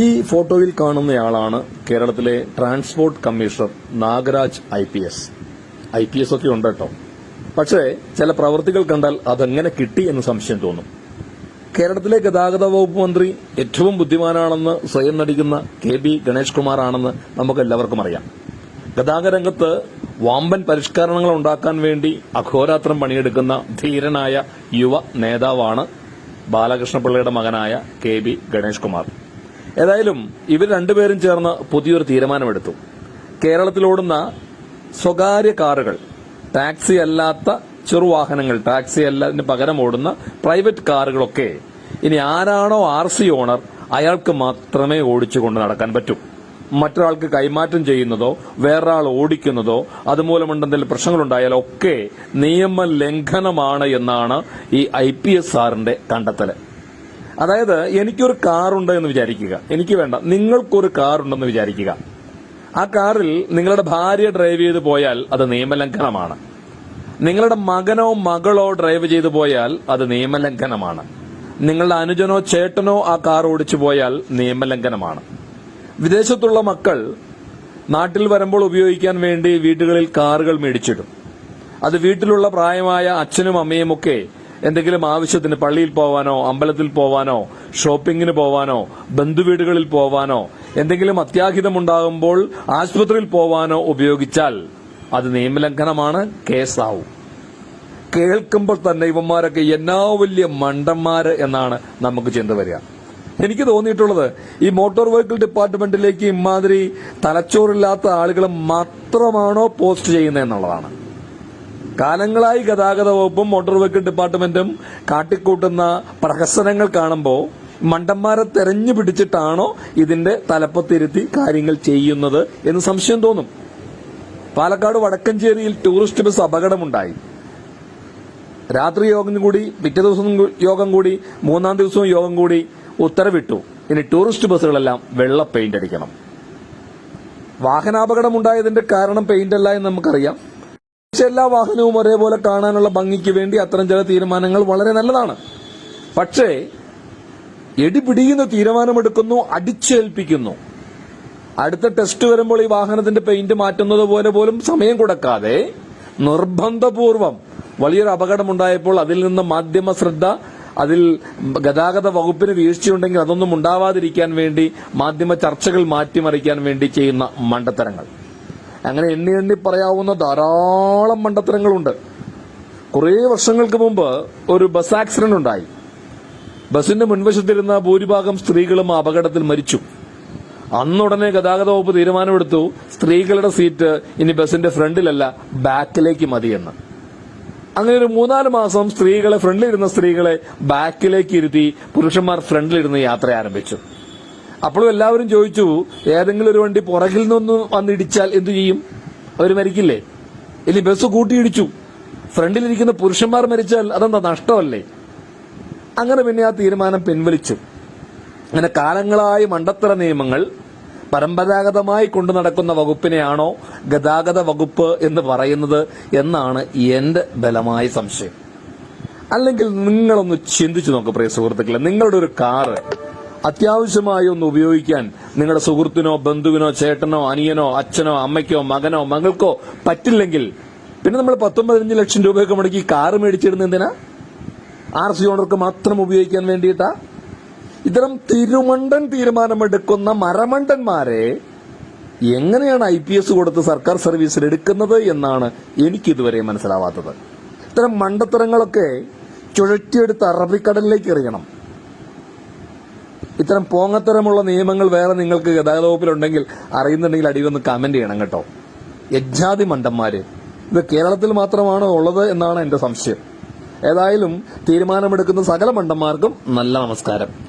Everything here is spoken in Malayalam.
ഈ ഫോട്ടോയിൽ കാണുന്നയാളാണ് കേരളത്തിലെ transport commissioner Nagaraj I P S. I P S ഒക്കെ ഉണ്ട് കേട്ടോ. പക്ഷേ ചില പ്രവൃത്തികൾ കണ്ടാൽ അതെങ്ങനെ കിട്ടി എന്ന് സംശയം തോന്നും. കേരളത്തിലെ ഗതാഗത വകുപ്പ് മന്ത്രി ഏറ്റവും ബുദ്ധിമാനാണെന്ന് സ്വയം നടിക്കുന്ന കെ ബി ഗണേഷ് കുമാറാണെന്ന് നമുക്ക് എല്ലാവർക്കും അറിയാം. ഗതാഗത രംഗത്ത് വാമ്പൻ പരിഷ്കരണങ്ങൾ ഉണ്ടാക്കാൻ വേണ്ടി അഘോരാത്രം പണിയെടുക്കുന്ന ധീരനായ യുവ നേതാവാണ് ബാലകൃഷ്ണപിള്ളയുടെ മകനായ കെ ബി ഗണേഷ് കുമാർ. ഏതായാലും ഇവർ രണ്ടുപേരും ചേർന്ന് പുതിയൊരു തീരുമാനമെടുത്തു. കേരളത്തിലോടുന്ന സ്വകാര്യ കാറുകൾ ടാക്സി അല്ലാത്ത ചെറുവാഹനങ്ങൾ ടാക്സി അല്ലാതിന് പകരം ഓടുന്ന പ്രൈവറ്റ് കാറുകളൊക്കെ ഇനി ആരാണോ ആർ സി ഓണർ അയാൾക്ക് മാത്രമേ ഓടിച്ചുകൊണ്ട് നടക്കാൻ പറ്റൂ. മറ്റൊരാൾക്ക് കൈമാറ്റം ചെയ്യുന്നതോ വേറൊരാൾ ഓടിക്കുന്നതോ അതുമൂലമുണ്ടെന്തെങ്കിലും പ്രശ്നങ്ങളുണ്ടായാലോ ഒക്കെ നിയമലംഘനമാണ് എന്നാണ് ഈ ഐ പി എസ് ആറിന്റെ കണ്ടെത്തൽ. അതായത് എനിക്കൊരു കാറുണ്ട് എന്ന് വിചാരിക്കുക. എനിക്ക് വേണ്ട. നിങ്ങൾക്കൊരു കാറുണ്ടെന്ന് വിചാരിക്കുക. ആ കാറിൽ നിങ്ങളുടെ ഭാര്യ ഡ്രൈവ് ചെയ്ത് പോയാൽ അത് നിയമലംഘനമാണ്. നിങ്ങളുടെ മകനോ മകളോ ഡ്രൈവ് ചെയ്തു പോയാൽ അത് നിയമലംഘനമാണ്. നിങ്ങളുടെ അനുജനോ ചേട്ടനോ ആ കാർ ഓടിച്ചു പോയാൽ നിയമലംഘനമാണ്. വിദേശത്തുള്ള മക്കൾ നാട്ടിൽ വരുമ്പോൾ ഉപയോഗിക്കാൻ വേണ്ടി വീടുകളിൽ കാറുകൾ മേടിച്ചിടും. അത് വീട്ടിലുള്ള പ്രായമായ അച്ഛനും അമ്മയും ഒക്കെ എന്തെങ്കിലും ആവശ്യത്തിന് പള്ളിയിൽ പോവാനോ അമ്പലത്തിൽ പോവാനോ ഷോപ്പിങ്ങിന് പോവാനോ ബന്ധുവീടുകളിൽ പോവാനോ എന്തെങ്കിലും അത്യാഹിതമുണ്ടാകുമ്പോൾ ആശുപത്രിയിൽ പോവാനോ ഉപയോഗിച്ചാൽ അത് നിയമലംഘനമാണ്. കേസാവും. കേൾക്കുമ്പോൾ തന്നെ ഇവന്മാരൊക്കെ എന്നാ വലിയ മണ്ടന്മാര് എന്നാണ് നമുക്ക് ചിന്ത വരിക. എനിക്ക് തോന്നിയിട്ടുള്ളത് ഈ മോട്ടോർ വെഹിക്കിൾ ഡിപ്പാർട്ട്മെന്റിലേക്ക് ഇമാതിരി തലച്ചോറില്ലാത്ത ആളുകൾ മാത്രമാണോ പോസ്റ്റ് ചെയ്യുന്നത് എന്നുള്ളതാണ് കാലങ്ങളായി ഗതാഗത വകുപ്പും മോട്ടോർ വെഹിക്കിൾ ഡിപ്പാർട്ട്മെന്റും കാട്ടിക്കൂട്ടുന്ന പ്രഹസനങ്ങൾ കാണുമ്പോൾ മണ്ടന്മാരെ തെരഞ്ഞു പിടിച്ചിട്ടാണോ ഇതിന്റെ തലപ്പത്തിരുത്തി കാര്യങ്ങൾ ചെയ്യുന്നത് എന്ന് സംശയം തോന്നും. പാലക്കാട് വടക്കഞ്ചേരിയിൽ ടൂറിസ്റ്റ് ബസ് അപകടമുണ്ടായി. രാത്രി യോഗം കൂടി പിറ്റേ ദിവസം യോഗം കൂടി മൂന്നാം ദിവസവും യോഗം കൂടി ഉത്തരവിട്ടു. ഇനി ടൂറിസ്റ്റ് ബസ്സുകളെല്ലാം വെള്ള പെയിന്റ് അടിക്കണം. വാഹനാപകടമുണ്ടായതിന്റെ കാരണം പെയിന്റ് അല്ല എന്ന് നമുക്കറിയാം. എല്ലാ വാഹനവും ഒരേപോലെ കാണാനുള്ള ഭംഗിക്ക് വേണ്ടി അത്തരം ചില തീരുമാനങ്ങൾ വളരെ നല്ലതാണ്. പക്ഷേ എടിപിടിയുന്ന തീരുമാനമെടുക്കുന്നു അടിച്ചേൽപ്പിക്കുന്നു. അടുത്ത ടെസ്റ്റ് വരുമ്പോൾ ഈ വാഹനത്തിന്റെ പെയിന്റ് മാറ്റുന്നത് പോലെ പോലും സമയം കൊടുക്കാതെ നിർബന്ധപൂർവം വലിയൊരു അപകടമുണ്ടായപ്പോൾ അതിൽ നിന്ന് മാധ്യമ ശ്രദ്ധ അതിൽ ഗതാഗത വകുപ്പിന് വീഴ്ചയുണ്ടെങ്കിൽ അതൊന്നും ഉണ്ടാവാതിരിക്കാൻ വേണ്ടി മാധ്യമ ചർച്ചകൾ മാറ്റിമറിക്കാൻ വേണ്ടി ചെയ്യുന്ന മണ്ടത്തരങ്ങൾ. അങ്ങനെ എണ്ണി എണ്ണി പറയാവുന്ന ധാരാളം മണ്ടത്തരങ്ങളുണ്ട്. കുറേ വർഷങ്ങൾക്ക് മുമ്പ് ഒരു ബസ് ആക്സിഡന്റ് ഉണ്ടായി. ബസിന്റെ മുൻവശത്തിരുന്ന ഭൂരിഭാഗം സ്ത്രീകളും അപകടത്തിൽ മരിച്ചു. അന്നുടനെ ഗതാഗത വകുപ്പ് തീരുമാനമെടുത്തു സ്ത്രീകളുടെ സീറ്റ് ഇനി ബസിന്റെ ഫ്രണ്ടിലല്ല ബാക്കിലേക്ക് മതിയെന്ന്. അങ്ങനെ ഒരു മൂന്നാൽ മാസം സ്ത്രീകളെ ഫ്രണ്ടിലിരുന്ന സ്ത്രീകളെ ബാക്കിലേക്ക് ഇരുത്തി പുരുഷന്മാർ ഫ്രണ്ടിലിരുന്ന് യാത്ര ആരംഭിച്ചു അപ്പോഴും എല്ലാവരും ചോദിച്ചു ഏതെങ്കിലും ഒരു വണ്ടി പുറകിൽ നിന്ന് വന്നിടിച്ചാൽ എന്തു ചെയ്യും? അവർ മരിക്കില്ലേ? ഇനി ബസ് കൂട്ടിയിടിച്ചു. ഫ്രണ്ടിലിരിക്കുന്ന പുരുഷന്മാർ മരിച്ചാൽ അതെന്താ നഷ്ടമല്ലേ? അങ്ങനെ പിന്നെ ആ തീരുമാനം പിൻവലിച്ചു. അങ്ങനെ കാലങ്ങളായി മണ്ടത്തര നിയമങ്ങൾ പരമ്പരാഗതമായി കൊണ്ടു നടക്കുന്ന വകുപ്പിനെയാണോ ഗതാഗത വകുപ്പ് എന്ന് പറയുന്നത് എന്നാണ് എന്റെ ബലമായ സംശയം. അല്ലെങ്കിൽ നിങ്ങളൊന്ന് ചിന്തിച്ചു നോക്ക് പ്രിയ സുഹൃത്തുക്കളെ നിങ്ങളുടെ ഒരു കാറ് അത്യാവശ്യമായി ഒന്ന് ഉപയോഗിക്കാൻ നിങ്ങളുടെ സുഹൃത്തിനോ ബന്ധുവിനോ ചേട്ടനോ അനിയനോ അച്ഛനോ അമ്മയ്ക്കോ മകനോ മകൾക്കോ പറ്റില്ലെങ്കിൽ പിന്നെ നമ്മൾ പത്തും പതിനഞ്ച് ലക്ഷം രൂപയൊക്കെ മുടക്കി കാറ് മേടിച്ചിടുന്ന എന്തിനാ? ആർ സി ഓണർക്ക് മാത്രം ഉപയോഗിക്കാൻ വേണ്ടിയിട്ടാ? ഇത്തരം തിരുമണ്ടൻ തീരുമാനമെടുക്കുന്ന മരമണ്ടന്മാരെ എങ്ങനെയാണ് ഐ പി എസ് കൊടുത്ത് സർക്കാർ സർവീസിൽ എടുക്കുന്നത് എന്നാണ് എനിക്കിതുവരെ മനസ്സിലാവാത്തത്. ഇത്തരം മണ്ടത്തരങ്ങളൊക്കെ ചുഴറ്റിയെടുത്ത് അറബിക്കടലിലേക്ക് എറിയണം. ഇത്തരം പോങ്ങത്തരമുള്ള നിയമങ്ങൾ വേറെ നിങ്ങൾക്ക് ഗതാഗത വകുപ്പിലുണ്ടെങ്കിൽ അറിയുന്നുണ്ടെങ്കിൽ അടിയൊന്ന് കമന്റ് ചെയ്യണം കേട്ടോ. യജ്ഞാതി മണ്ടന്മാര്. ഇത് കേരളത്തിൽ മാത്രമാണോ ഉള്ളത് എന്നാണ് എന്റെ സംശയം. ഏതായാലും തീരുമാനമെടുക്കുന്ന സകല മണ്ടന്മാർക്കും നല്ല നമസ്കാരം.